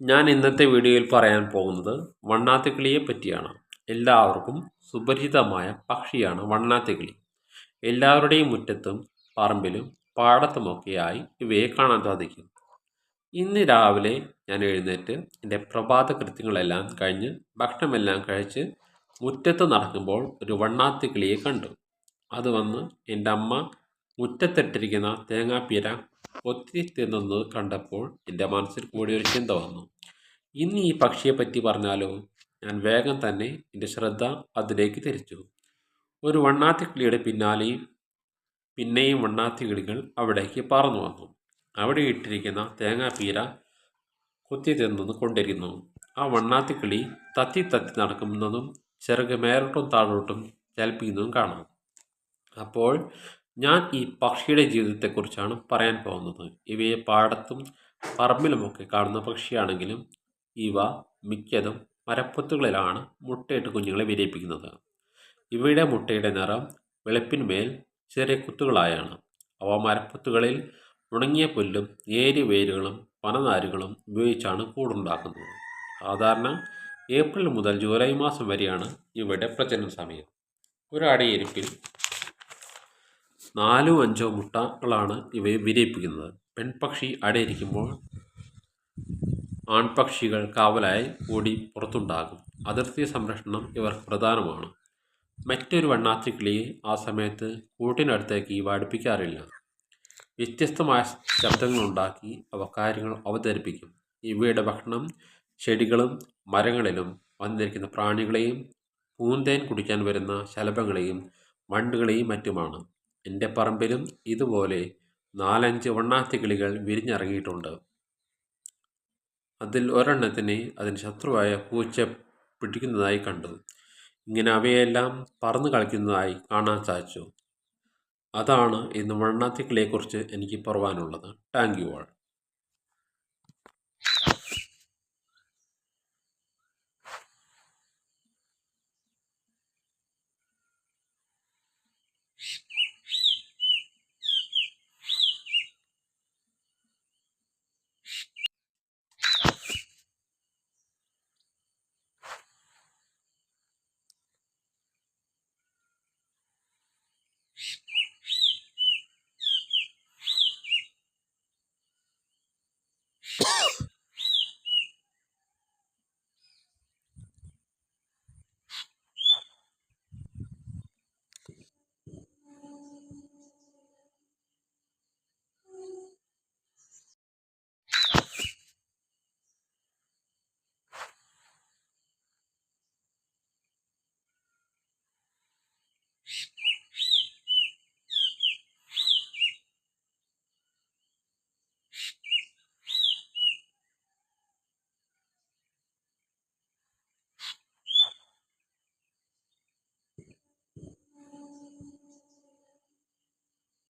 ഞാൻ ഇന്നത്തെ വീഡിയോയിൽ പറയാൻ പോകുന്നത് വണ്ണാത്തിക്കിളിയെ പറ്റിയാണ്. എല്ലാവർക്കും സുപരിചിതമായ പക്ഷിയാണ് വണ്ണാത്തിക്കിളി. എല്ലാവരുടെയും മുറ്റത്തും പറമ്പിലും പാടത്തുമൊക്കെയായി ഇവയെ കാണാൻ സാധിക്കും. ഇന്ന് രാവിലെ ഞാൻ എഴുന്നേറ്റ് എന്റെ പ്രഭാത കൃത്യങ്ങളെല്ലാം കഴിഞ്ഞ് ഭക്ഷണമെല്ലാം കഴിച്ച് മുറ്റത്ത് നടക്കുമ്പോൾ ഒരു വണ്ണാത്തിക്കിളിയെ കണ്ടു. അത് വന്ന് എന്റെ അമ്മ മുറ്റത്തിട്ടിരിക്കുന്ന തേങ്ങാപ്പീര ഒത്തിരി തിന്നുന്നത് കണ്ടപ്പോൾ എന്റെ മനസ്സിൽ കൂടി ഒരു ചിന്ത വന്നു. ഇന്ന് ഈ പക്ഷിയെപ്പറ്റി പറഞ്ഞാലോ? ഞാൻ വേഗം തന്നെ എന്റെ ശ്രദ്ധ അതിലേക്ക് തിരിച്ചു. ഒരു വണ്ണാത്തിക്കിളിയുടെ പിന്നാലെയും പിന്നെയും വണ്ണാത്തിക്കിളികൾ അവിടേക്ക് പറന്നു വന്നു. അവിടെ ഇട്ടിരിക്കുന്ന തേങ്ങാപ്പീര കുത്തി തിന്നു കൊണ്ടിരുന്നു ആ വണ്ണാത്തിക്കിളി തത്തി തത്തി നടക്കുന്നതും ചെറുക് മേലോട്ടും താഴോട്ടും ചലിപ്പിക്കുന്നതും കാണാം. അപ്പോൾ ഞാൻ ഈ പക്ഷിയുടെ ജീവിതത്തെക്കുറിച്ചാണ് പറയാൻ പോകുന്നത്. ഇവയെ പാടത്തും പറമ്പിലുമൊക്കെ കാണുന്ന പക്ഷിയാണെങ്കിലും ഇവ മിക്കതും മരപ്പൊത്തുകളിലാണ് മുട്ടയിട്ട് കുഞ്ഞുങ്ങളെ വിരയിപ്പിക്കുന്നത്. ഇവയുടെ മുട്ടയുടെ നിറം വെളുപ്പിന്മേൽ ചെറിയ കുത്തുകളായാണ്. അവ മരപ്പൊത്തുകളിൽ ഉണങ്ങിയ പുല്ലും ഏരി വേരുകളും പനനാരുകളും ഉപയോഗിച്ചാണ് കൂടുണ്ടാക്കുന്നത്. സാധാരണ ഏപ്രിൽ മുതൽ ജൂലൈ മാസം വരെയാണ് ഇവയുടെ പ്രജനന സമയം ഒരു അടയിരിപ്പിൽ നാലോ അഞ്ചോ മുട്ടകളാണ് ഇവയെ വിരിയിപ്പിക്കുന്നത്. പെൺപക്ഷി അടയിരിക്കുമ്പോൾ ആൺപക്ഷികൾ കാവലായി ഓടി പുറത്തുണ്ടാകും. അതിർത്തി സംരക്ഷണം ഇവർക്ക് പ്രധാനമാണ്. മറ്റൊരു വണ്ണാത്തിക്കിളിയെ ആ സമയത്ത് കൂട്ടിനടുത്തേക്ക് ഇവ അടുപ്പിക്കാറില്ല വ്യത്യസ്തമായ ശബ്ദങ്ങളുണ്ടാക്കി അവ കാര്യങ്ങൾ അവതരിപ്പിക്കും. ഇവയുടെ ഭക്ഷണം ചെടികളും മരങ്ങളിലും വന്നിരിക്കുന്ന പ്രാണികളെയും പൂന്തേൻ കുടിക്കാൻ വരുന്ന ശലഭങ്ങളെയും വണ്ടുകളെയും മറ്റുമാണ്. എന്റെ പറമ്പിലും ഇതുപോലെ നാലഞ്ച് വണ്ണാത്തിക്കിളികൾ വിരിഞ്ഞിറങ്ങിയിട്ടുണ്ട്. അതിൽ ഒരെണ്ണത്തിനെ അതിന് ശത്രുവായ പൂച്ച പിടിക്കുന്നതായി കണ്ടു. ഇങ്ങനെ അവയെല്ലാം പറന്നു കളിക്കുന്നതായി കാണാൻ സാധിച്ചു. അതാണ് ഇന്ന് വണ്ണാത്തിക്കിളിയെക്കുറിച്ച് എനിക്ക് പറവാനുള്ളത് താങ്ക് യു ആൾ.